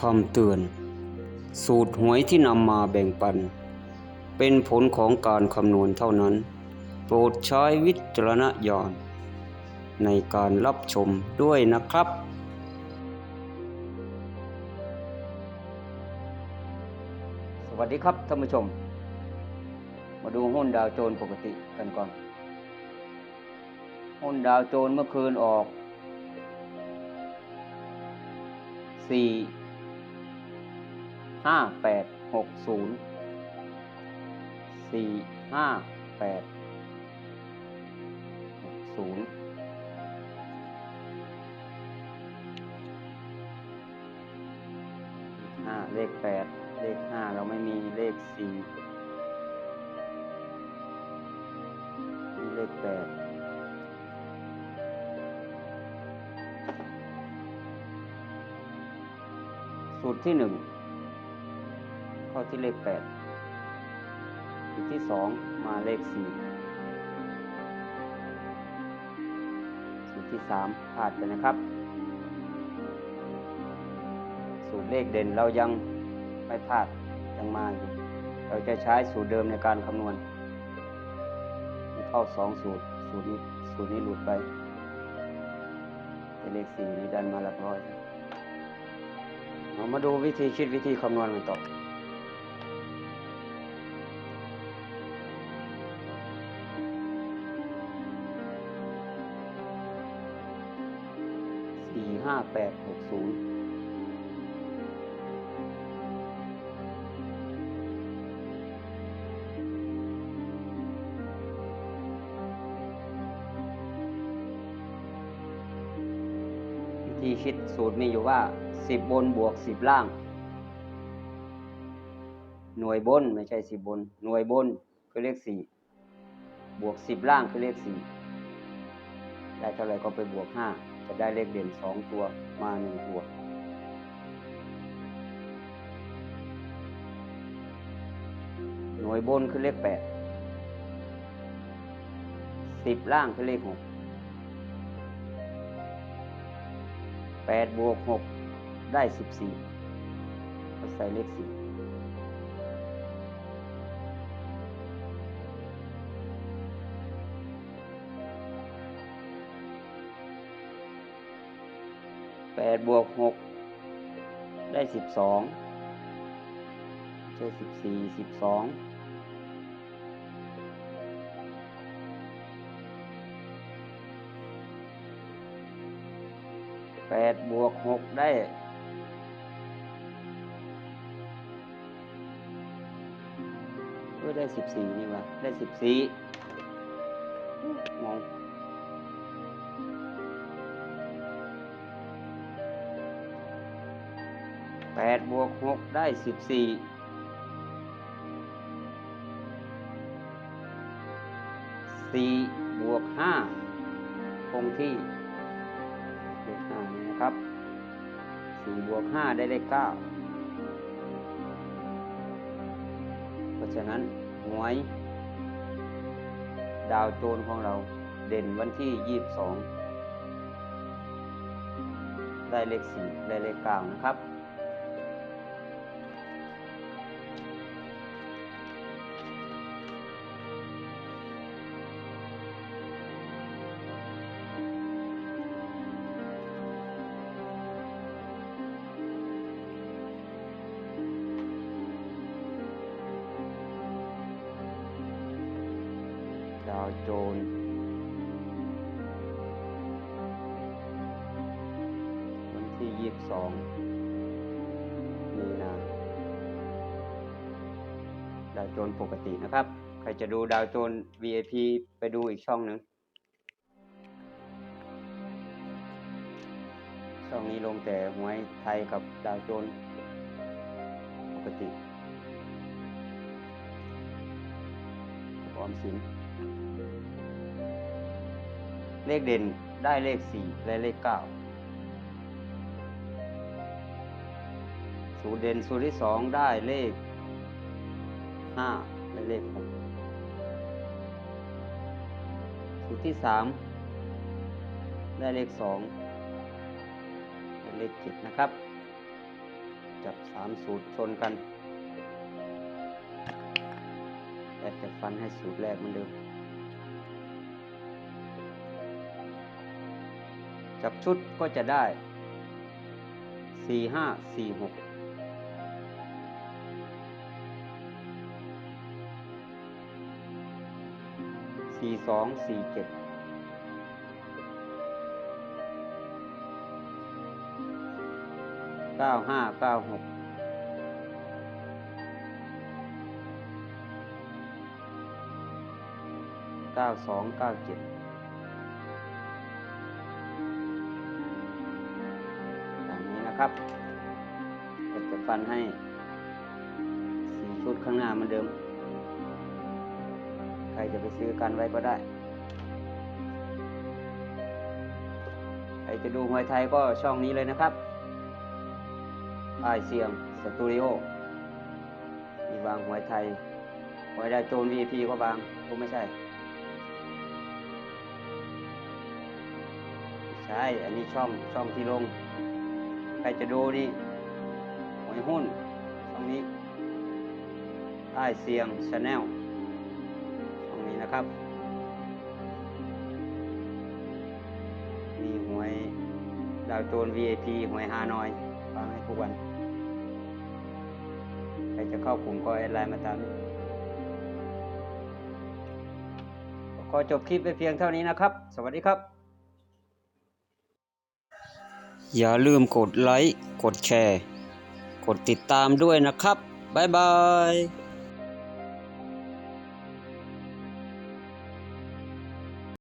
คำเตือน สูตรหวยที่นำมาแบ่งปัน เป็นผลของการคำนวณเท่านั้น โปรดใช้วิจารณญาณในการรับชมด้วยนะครับ สวัสดีครับท่านผู้ชม มาดูหุ้นดาวโจนปกติกันก่อน หุ้นดาวโจนเมื่อคืนออกสี่ ห้าแปดหกศูนย์สี่ห้าแปดหกศูนย์ห้าเลขแปดเลขห้าเราไม่มีเลขสี่มีเลขแปดสูตรที่หนึ่ง เข้าที่เลขแปดสูตรที่สองมาเลขสี่สูตรที่สามพลาดไปนะครับ สูตรเลขเด่นเรายังไม่พลาดยังมาอยู่เราจะใช้สูตรเดิมในการคำนวณ เข้าสองสูตร สูตรนี้สูตรนี้หลุดไปเลขสี่นี่ดันมาหลักร้อยเรามาดูวิธีคิดวิธีคำนวณกันต่อ ห้าแปดหกศูนย์วิธีคิดสูตรมีอยู่ว่าสิบบนบวกสิบล่าง หน่วยบนไม่ใช่สิบบน หน่วยบนคือเลขสี่บวกสิบล่างคือเลขสี่ได้เท่าไหร่ก็ไปบวกห้า จะได้เลขเด่นสองตัวมาหนึ่งตัว หน่วยบนคือเลขแปดสิบล่างคือเลขหกแปดบวกหกได้สิบสี่ก็ใส่เลขสี่ แปดบวกหกได้สิบสองใช่สิบสี่สิบสองแปดบวกหกได้เออได้สิบสี่นี่วะได้สิบสี่งง แปดบวกหกได้สิบสี่สี่บวกห้าคงที่เลขห้านี่นะครับสี่บวกห้าได้เลขเก้าเพราะฉะนั้นหวยดาวโจนของเราเด่นวันที่ 22 ได้เลข 4 ได้เลข 9 นะครับาวโจนส์วันที่ยี่สิบสองมีนาดาวโจนปกตินะครับ ใครจะดูดาวโจน VIP ไปดูอีกช่องหนึ่งช่องนี้ลงแต่หวยไทยกับดาวโจนปกติออมสิน เลขเด่นได้เลขสี่และเลขเก้าสูตรเด่นสูตรที่สองได้เลขห้าและเลขหกสูตรที่สามได้เลขสองและเลขเจ็ดนะครับ จับสามสูตรชนกันแอดจะฟันให้สูตรแรกเหมือนเดิม จับชุดก็จะได้สี่ห้าสี่หกสี่สองสี่เจ็ดเก้าห้าเก้าหกเก้าสองเก้าเจ็ด นะครับเดี๋ยวจะฟันให้สีชุดข้างหน้าเหมือนเดิม ใครจะไปซื้อกันไว้ก็ได้ ใครจะดูมวยไทยก็ช่องนี้เลยนะครับไอายเสียงสตูดิโอมีวางมวยไทยมวยได้โจน VP ก็วางก็ไม่ใช่ใช่ อันนี้ช่องช่องที่ลง ใครจะดูนี่หวยหุ้นช่องนี้ใต้เสียงชาแนลช่องนี้นะครับ มีหวยดาวโจน VIP หวยฮานอยฟังให้ทุกวัน ใครจะเข้ากลุ่มก็แอดไลน์มาตามนี้ขอจบคลิปไปเพียงเท่านี้นะครับ สวัสดีครับ อย่าลืมกดไลค์ กดแชร์ กดติดตามด้วยนะครับ บ๊ายบาย